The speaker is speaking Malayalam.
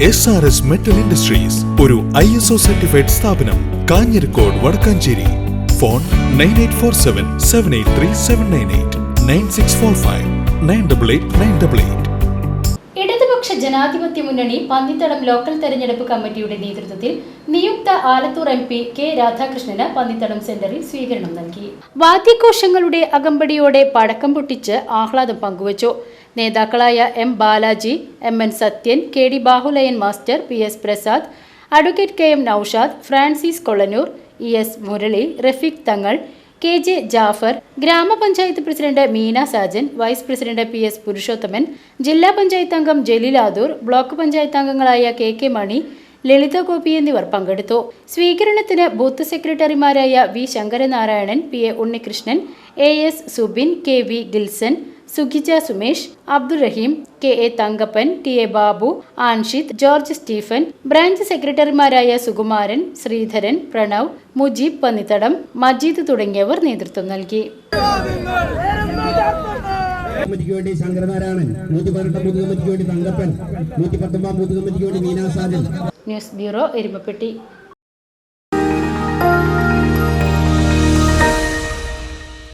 S R S metal industries ഒരു ഐ എസ് ഒ സർട്ടിഫൈഡ് സ്ഥാപനം Kanjirakode Vadakkanchery. Phone nine eight four seven seven eight three seven nine eight nine six four five nine double eight nine double eight ജനാധിപത്യ മുന്നണി പന്നിത്തടം ലോക്കൽ തെരഞ്ഞെടുപ്പ് കമ്മിറ്റിയുടെ നേതൃത്വത്തിൽ നിയുക്ത ആലത്തൂർ എം പി കെ രാധാകൃഷ്ണന് പന്നിത്തടം സെന്ററിൽ സ്വീകരണം നൽകി. വാദ്യഘോഷങ്ങളുടെ അകമ്പടിയോടെ പടക്കം പൊട്ടിച്ച് ആഹ്ലാദം പങ്കുവച്ചു. നേതാക്കളായ M Balaji M N Sathyan K D Bahulayan master P S Prasad advocate K M Noushad Francis Kolanur E S Murali Rafeeq Thangal K J Jaffar ഗ്രാമപഞ്ചായത്ത് president Meena Sajan vice president P S Purushothaman ജില്ലാ പഞ്ചായത്ത് അംഗം ജലീലാദൂർ ബ്ലോക്ക് പഞ്ചായത്ത് അംഗങ്ങളായ കെ കെ മണി ലളിത ഗോപി എന്നിവർ പങ്കെടുത്തു. സ്വീകരണത്തിന് ബൂത്ത് സെക്രട്ടറിമാരായ V Sankaranarayanan P A Unnikrishnan A S Subin K V Gilson Sukhija Sumesh Abdurahim K A Thankappan T A Babu Anshith George Stephen branch സെക്രട്ടറിമാരായ സുകുമാരൻ ശ്രീധരൻ പ്രണവ് മുജീബ് പന്നിത്തടം മജീദ് തുടങ്ങിയവർ നേതൃത്വം നൽകി. കമ്മിറ്റിക്ക് വേണ്ടി ശങ്കരനാരായണൻ നൂറ്റി പതിനെട്ടാം ബൂത്ത് കമ്മിറ്റിക്ക് വേണ്ടി തങ്കപ്പൻ നൂറ്റി പത്തൊമ്പതാം ബൂത്ത് കമ്മിറ്റിക്ക് വേണ്ടി മീനാസാദൻ ന്യൂസ് ബ്യൂറോ എരുമപ്പെട്ടി.